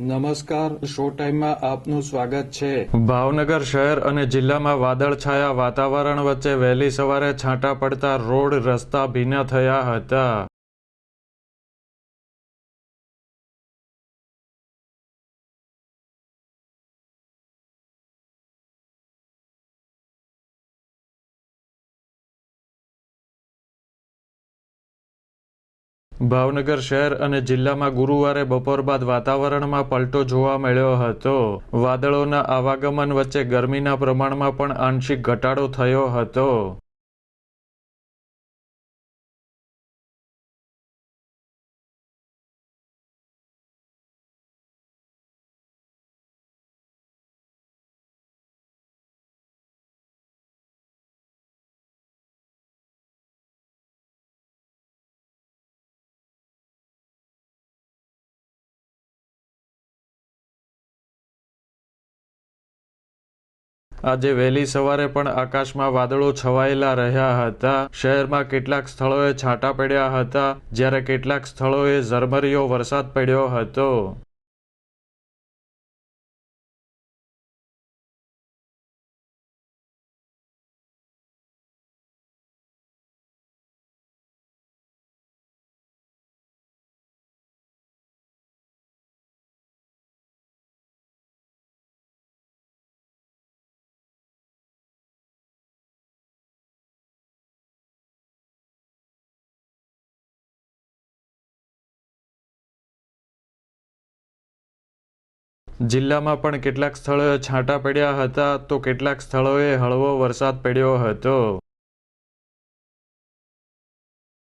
નમસ્કાર, શો ટાઈમમાં આપનું સ્વાગત છે. ભાવનગર શહેર અને જિલ્લામાં વાદળછાયા વાતાવરણ વચ્ચે વહેલી સવારે છાંટા પડતા રોડ રસ્તા ભીના થયા હતા. ભાવનગર શહેર અને જિલ્લામાં ગુરુવારે બપોર બાદ વાતાવરણમાં પલટો જોવા મળ્યો હતો. વાદળોના આવાગમન વચ્ચે ગરમીના પ્રમાણમાં પણ આંશિક ઘટાડો થયો હતો. આજે વહેલી સવારે પણ આકાશમાં વાદળો છવાયેલા રહ્યા હતા. શહેરમાં કેટલાક સ્થળોએ છાંટા પડ્યા હતા, જ્યારે કેટલાક સ્થળોએ ઝરમરીયો વરસાદ પડ્યો હતો. જિલ્લામાં પણ કેટલાક સ્થળોએ છાંટા પડ્યા હતા તો કેટલાક સ્થળોએ હળવો વરસાદ પડ્યો હતો.